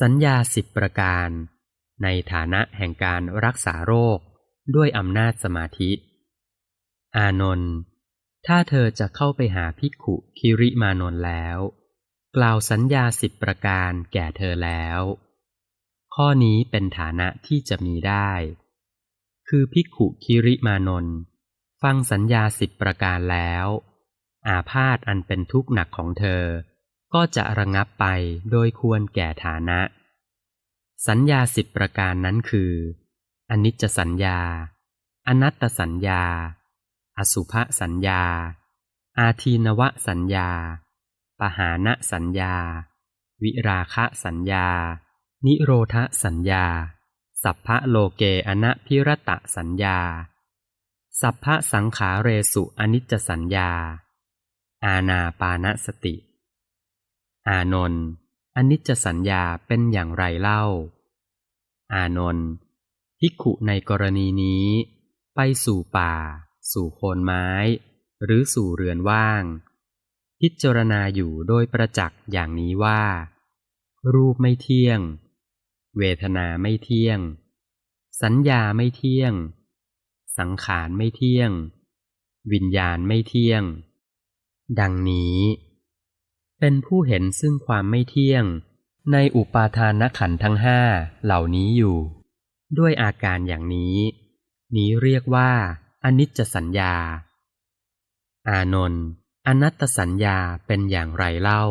สัญญาสิบประการ ในฐานะแห่งการรักษาโรคด้วยอำนาจสมาธิ อานนท์ถ้าเธอจะเข้าไปหาภิกขุคิริมานนท์แล้ว กล่าวสัญญาสิบประการแก่เธอแล้ว ข้อนี้เป็นฐานะที่จะมีได้ คือภิกขุคิริมานนท์ฟังสัญญาสิบประการแล้ว อาพาธอันเป็นทุกข์หนักของเธอ ก็จะระงับไปโดยควรแก่ฐานะ สัญญาสิบประการนั้นคืออนิจจสัญญา อนัตตสัญญา อสุภสัญญา อาทีนวสัญญา ปหานะสัญญา วิราคะสัญญา นิโรธสัญญา สัพพะโลเกอนะพิรตะสัญญา สัพพะสังขาเรสุอนิจจสัญญา อาณาปานสติ อานนท์อนิจจสัญญาเป็นอย่างไรเล่า อานนท์ภิกขุในกรณีนี้ ไปสู่ป่า สู่โคนไม้ หรือสู่เรือนว่าง พิจารณาอยู่โดยประจักษ์อย่างนี้ว่า รูปไม่เที่ยง เวทนาไม่เที่ยง สัญญาไม่เที่ยง สังขารไม่เที่ยง วิญญาณไม่เที่ยง ดังนี้ เป็นผู้เห็นซึ่งความไม่เที่ยง ในอุปาทานขันธ์ทั้งห้าเหล่านี้อยู่ ด้วยอาการอย่างนี้ นี้เรียกว่าอนิจจสัญญา อานนท์อนัตตสัญญาเป็นอย่างไรเล่า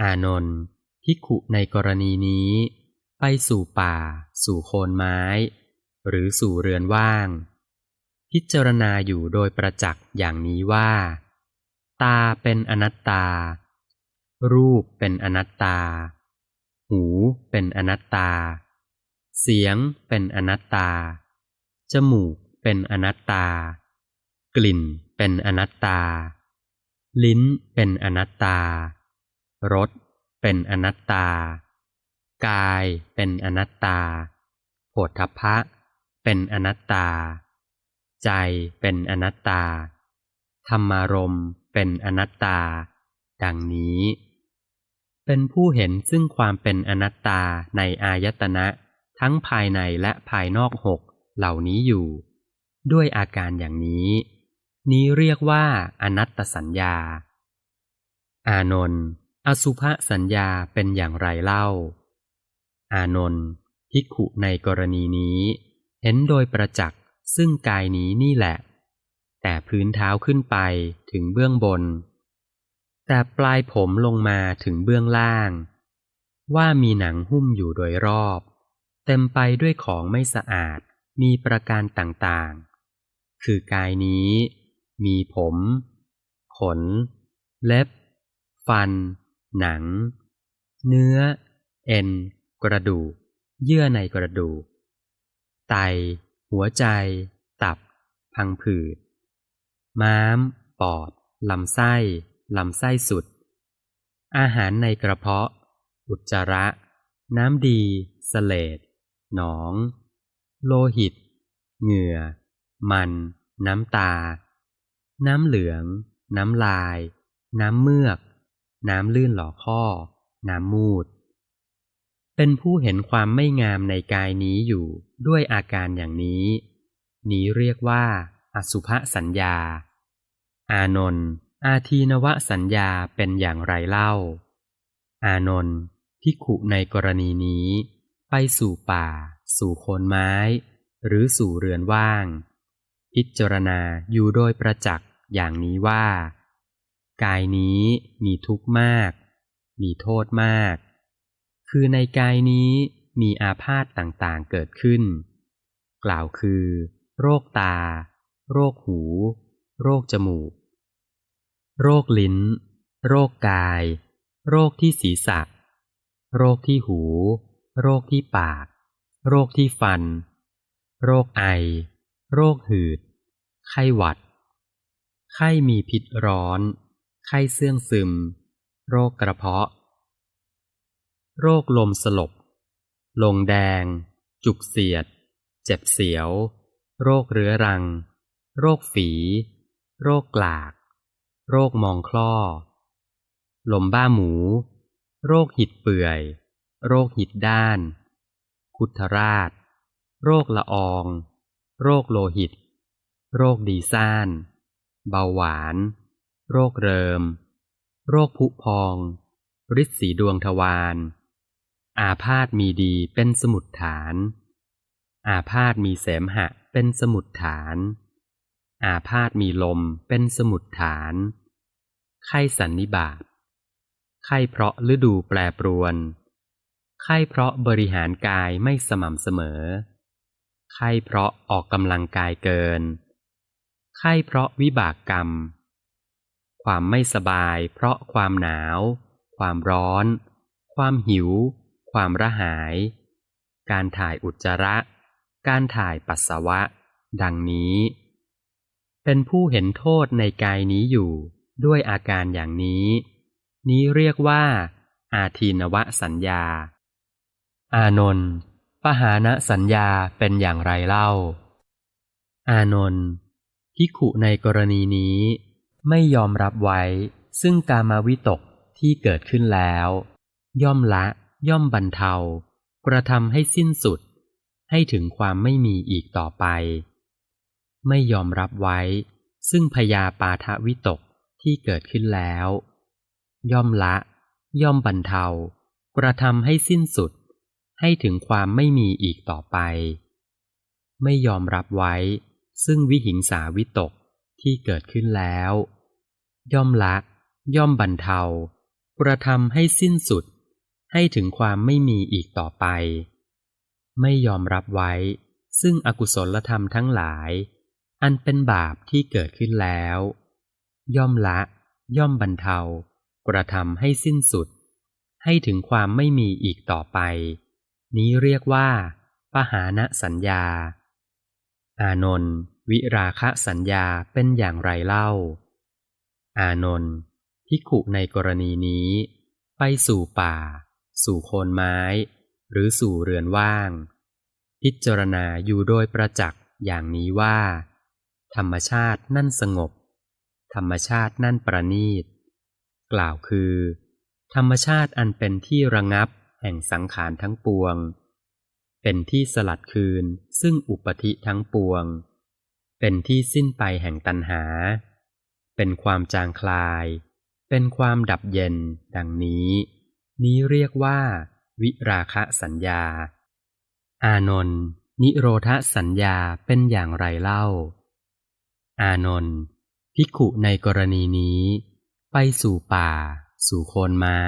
อานนท์พิขุในกรณีนี้ ไปสู่ป่า สู่โคนไม้ หรือสู่เรือนว่าง พิจารณาอยู่โดยประจักษ์อย่างนี้ว่า ตาเป็นอนัตตา รูปเป็นอนัตตา หูเป็นอนัตตา เสียงเป็นอนัตตา จมูกเป็นอนัตตา กลิ่นเป็นอนัตตา ลิ้นเป็นอนัตตา รสเป็นอนัตตา กายเป็นอนัตตาโผฏฐพะเป็นอนัตตา ใจเป็นอนัตตา ธรรมารม เป็นอนัตตา ดังนี้ เป็นผู้เห็นซึ่งความเป็นอนัตตาในอายตนะ ทั้งภายในและภายนอกหกเหล่านี้อยู่ ด้วยอาการอย่างนี้ นี้เรียกว่าอนัตตสัญญา อานนท์อสุภสัญญาเป็นอย่างไรเล่า อานนท์ภิกขุในกรณีนี้ เห็นโดยประจักษ์ซึ่งกายนี้นี่แหละ แต่พื้นเท้าขึ้นไปถึงเบื้องบน แต่ปลายผมลงมาถึงเบื้องล่าง ว่ามีหนังหุ้มอยู่โดยรอบ เต็มไปด้วยของไม่สะอาดมีประการต่างๆ คือกายนี้ มีผม ขน เล็บ ฟัน หนัง เนื้อ เอ็น กระดูก เยื่อในกระดูก ไต หัวใจ ตับ พังผืด ม้าม ปอด ลำไส้ ลำไส้สุด อาหารในกระเพาะ อุจจาระ น้ำดี สเลดหนอง โลหิต เหงื่อ มัน น้ำตา น้ำเหลือง น้ำลาย น้ำเมือก น้ำลื่นหล่อข้อ น้ำมูด เป็นผู้เห็นความไม่งามในกายนี้อยู่ด้วยอาการอย่างนี้ นี้เรียกว่า อสุภสัญญา อานนท์อาทีนวสัญญาเป็นอย่างไรเล่า อานนท์พิขุในกรณีนี้ ไปสู่ป่า สู่โคนไม้ หรือสู่เรือนว่าง พิจารณาอยู่โดยประจักษ์อย่างนี้ว่า กายนี้มีทุกข์มาก มีโทษมาก คือในกายนี้มีอาพาธต่างๆเกิดขึ้น กล่าวคือ โรคตา โรคหู โรคจมูก โรคลิ้น โรคกาย โรคที่ศีรษะ โรคที่หู โรคที่ปาก โรคที่ฟัน โรคไอ โรคหืด ไข้หวัด ไข้มีพิษร้อน ไข้เสื่องซึม โรคกระเพาะ โรคลมสลบ ลงแดง จุกเสียด เจ็บเสียว โรคเรื้อรัง โรคฝี โรคกลาก โรคมองคล้อ ลมบ้าหมู โรคหิดเปื่อย โรคหิดด้าน คุทราช โรคละออง โรคโลหิต โรคดีซ่าน เบาหวาน โรคเริม โรคผุพองฤทธิ์สีดวงทวารอาพาธมีดีเป็นสมุดฐาน อาพาธมีเสมหะเป็นสมุดฐาน อาพาธมีลมเป็นสมุดฐาน ไข้สันนิบาต ไข้เพราะฤดูแปรปรวน ไข้เพราะบริหารกายไม่สม่ำเสมอ ไข้เพราะออกกำลังกายเกิน ไข้เพราะวิบากกรรม ความไม่สบายเพราะความหนาว ความร้อน ความหิว ความระหาย การถ่ายอุจจาระ การถ่ายปัสสาวะ ดังนี้ เป็นผู้เห็นโทษในกายนี้อยู่ด้วยอาการอย่างนี้ นี้เรียกว่า อาทีนวสัญญา อานนท์ปหานะสัญญาเป็นอย่างไรเล่า อานนท์พิขุในกรณีนี้ ไม่ยอมรับไว้ ซึ่งกามาวิตกที่เกิดขึ้นแล้ว ย่อมละ ย่อมบรรเทา กระทำให้สิ้นสุด ให้ถึงความไม่มีอีกต่อไป ไม่ยอมรับไว้ ซึ่งพยาปาทวิตกที่เกิดขึ้นแล้ว ย่อมละ ย่อมบรรเทากระทำให้สิ้นสุด ให้ถึงความไม่มีอีกต่อไป ไม่ยอมรับไว้ ซึ่งวิหิงสาวิตกที่เกิดขึ้นแล้ว ย่อมละ ย่อมบรรเทากระทำให้สิ้นสุด ให้ถึงความไม่มีอีกต่อไป ไม่ยอมรับไว้ ซึ่งอกุศลธรรมทั้งหลาย อันเป็นบาปที่เกิดขึ้นแล้ว ย่อมละ ย่อมบรรเทา กระทำให้สิ้นสุด ให้ถึงความไม่มีอีกต่อไป นี้เรียกว่าปหานะสัญญา อานนท์วิราคะสัญญาเป็นอย่างไรเล่า อานนท์ภิกขุในกรณีนี้ ไปสู่ป่า สู่โคนไม้ หรือสู่เรือนว่าง พิจารณาอยู่โดยประจักษ์อย่างนี้ว่า ธรรมชาตินั่นสงบ ธรรมชาตินั่นประณีต กล่าวคือ ธรรมชาติอันเป็นที่ระงับแห่งสังขารทั้งปวง เป็นที่สลัดคืนซึ่งอุปธิทั้งปวง เป็นที่สิ้นไปแห่งตัณหา เป็นความจางคลาย เป็นความดับเย็น ดังนี้ นี้เรียกว่า วิราคะสัญญา อานนท์นิโรธสัญญาเป็นอย่างไรเล่า อานนท์ภิกขุในกรณีนี้ ไปสู่ป่า สู่โคนไม้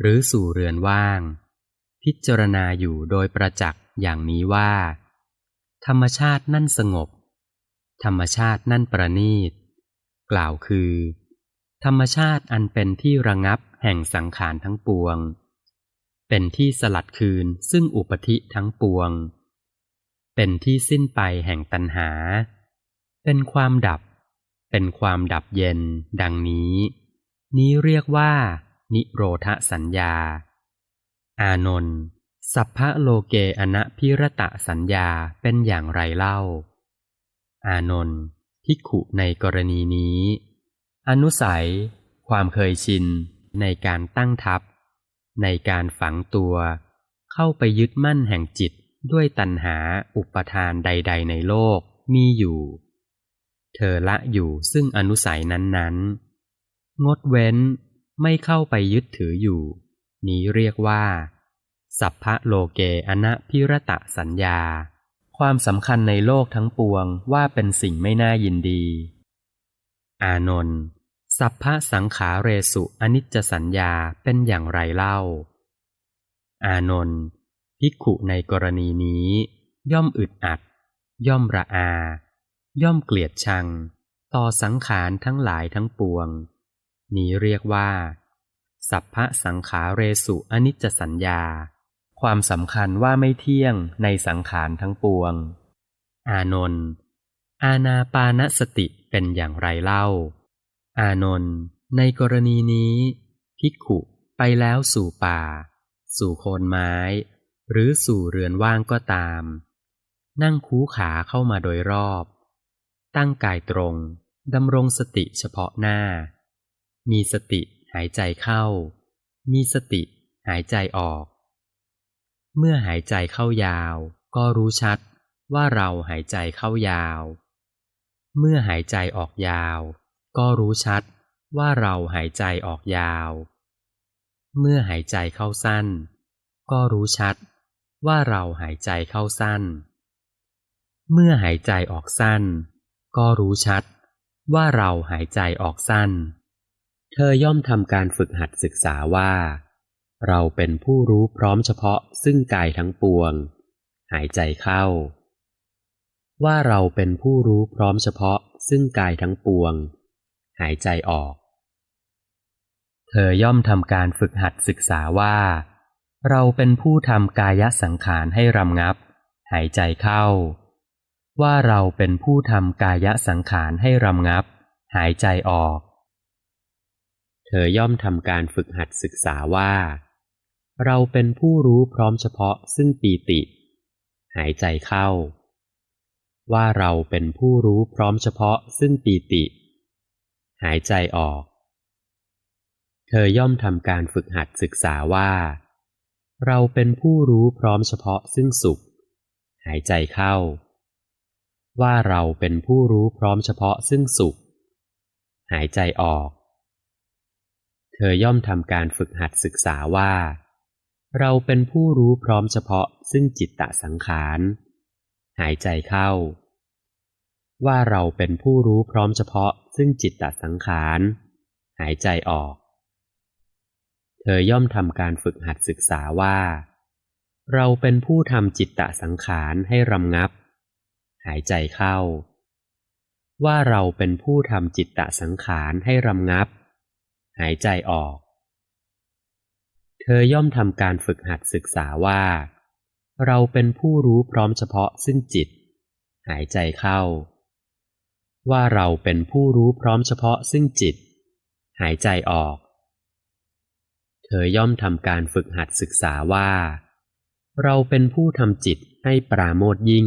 หรือสู่เรือนว่าง พิจารณาอยู่โดยประจักษ์อย่างนี้ว่า ธรรมชาตินั่นสงบ ธรรมชาตินั่นประณีต กล่าวคือ ธรรมชาติอันเป็นที่ระงับแห่งสังขารทั้งปวง เป็นที่สลัดคืนซึ่งอุปธิทั้งปวง เป็นที่สิ้นไปแห่งตัณหา เป็นความดับ เป็นความดับเย็น ดังนี้ นี้เรียกว่า นิโรธสัญญา อานนท์สัพพะโลเกอนะพิรตะสัญญาเป็นอย่างไรเล่า อานนท์ภิขุในกรณีนี้ อนุสัย ความเคยชิน ในการตั้งทับ ในการฝังตัว เข้าไปยึดมั่นแห่งจิตด้วยตัณหาอุปทานใด ๆ ในโลกมีอยู่ เธอละอยู่ซึ่งอนุสัยนั้นๆ งดเว้นไม่เข้าไปยึดถืออยู่ นี้เรียกว่า สัพพะโลเกอนะพิรตะสัญญา ความสำคัญในโลกทั้งปวงว่าเป็นสิ่งไม่น่ายินดี อานนท์สัพพะสังขาเรสุอนิจจสัญญาเป็นอย่างไรเล่า อานนท์ภิกขุในกรณีนี้ ย่อมอึดอัด ย่อมระอา ย่อมเกลียดชัง ต่อสังขารทั้งหลายทั้งปวง นี้เรียกว่า สัพพะสังขาเรสุอนิจจสัญญา ความสำคัญว่าไม่เที่ยงในสังขารทั้งปวง อานนท์อาณาปานสติเป็นอย่างไรเล่า อานนท์ในกรณีนี้ภิกขุไปแล้วสู่ป่า สู่โคนไม้ หรือสู่เรือนว่างก็ตาม นั่งคูขาเข้ามาโดยรอบ ตั้งกายตรงดำรงสติเฉพาะหน้า มีสติหายใจเข้า มีสติหายใจออก เมื่อหายใจเข้ายาว ก็รู้ชัดว่าเราหายใจเข้ายาว เมื่อหายใจออกยาว ก็รู้ชัดว่าเราหายใจออกยาว เมื่อหายใจเข้าสั้น ก็รู้ชัดว่าเราหายใจเข้าสั้น เมื่อหายใจออกสั้น ก็รู้ชัดว่าเราหายใจออกสั้น เธอย่อมทำการฝึกหัดศึกษาว่า เราเป็นผู้รู้พร้อมเฉพาะซึ่งกายทั้งปวง หายใจเข้า ว่าเราเป็นผู้รู้พร้อมเฉพาะซึ่งกายทั้งปวง หายใจออก เธอย่อมทำการฝึกหัดศึกษาว่า เราเป็นผู้ทำกายสังขารให้รำงับ หายใจเข้า ว่าเราเป็นผู้ทำกายสังขารให้รำงับ หายใจออก เธอย่อมทำการฝึกหัดศึกษาว่า เราเป็นผู้รู้พร้อมเฉพาะซึ่งปีติ หายใจเข้า ว่าเราเป็นผู้รู้พร้อมเฉพาะซึ่งปีติ หายใจออก เธอย่อมทำการฝึกหัดศึกษาว่า เราเป็นผู้รู้พร้อมเฉพาะซึ่งสุข หายใจเข้า ว่าเราเป็นผู้รู้พร้อมเฉพาะซึ่งสุข หายใจออก เธอย่อมทำการฝึกหัดศึกษาว่า เราเป็นผู้รู้พร้อมเฉพาะซึ่งจิตตะสังขาร หายใจเข้า ว่าเราเป็นผู้รู้พร้อมเฉพาะซึ่งจิตตะสังขาร หายใจออก เธอย่อมทำการฝึกหัดศึกษาว่า เราเป็นผู้ทำจิตตะสังขารให้รำงับ หายใจเข้า ว่าเราเป็นผู้ทำจิตตะสังขารให้รำงับ หายใจออก เธอย่อมทำการฝึกหัดศึกษาว่า เราเป็นผู้รู้พร้อมเฉพาะซึ่งจิต หายใจเข้า ว่าเราเป็นผู้รู้พร้อมเฉพาะซึ่งจิต หายใจออก เธอย่อมทำการฝึกหัดศึกษาว่า เราเป็นผู้ทำจิตให้ปราโมทยิ่ง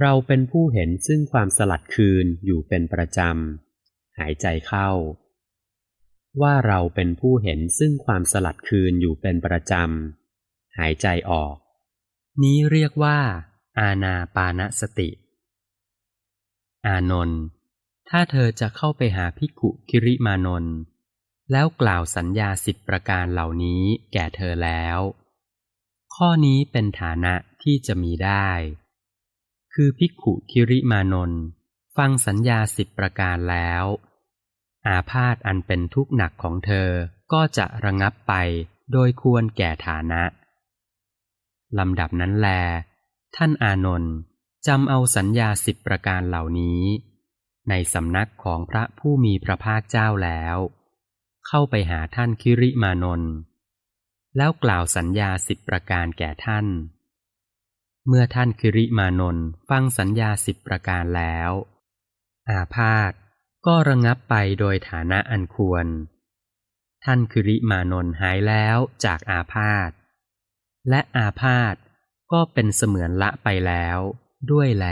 เราเป็นผู้เห็นซึ่งความสลัดคืนอยู่เป็นประจำ หายใจเข้า ว่าเราเป็นผู้เห็นซึ่งความสลัดคืนอยู่เป็นประจำ หายใจออก นี้เรียกว่า อาณาปานสติ อานนท์ถ้าเธอจะเข้าไปหาภิกุคิริมานนท์แล้วกล่าวสัญญาสิบประการเหล่านี้แก่เธอแล้ว ข้อนี้เป็นฐานะที่จะมีได้ คือภิกขุคิริมานนท์ฟังสัญญาสิบประการแล้ว อาพาธอันเป็นทุกข์หนักของเธอก็จะระงับไปโดยควรแก่ฐานะลำดับนั้นแล ท่านอานนท์จำเอาสัญญาสิบประการเหล่านี้ ในสำนักของพระผู้มีพระภาคเจ้าแล้ว เข้าไปหาท่านคิริมานนท์แล้วกล่าวสัญญาสิบประการแก่ท่าน เมื่อท่านคิริมานนท์ฟังสัญญาสิบประการแล้ว อาพาธก็ระงับไปโดยฐานะอันควร ท่านคิริมานนท์หายแล้วจากอาพาธและอาพาธก็เป็นเสมือนละไปแล้วด้วยแล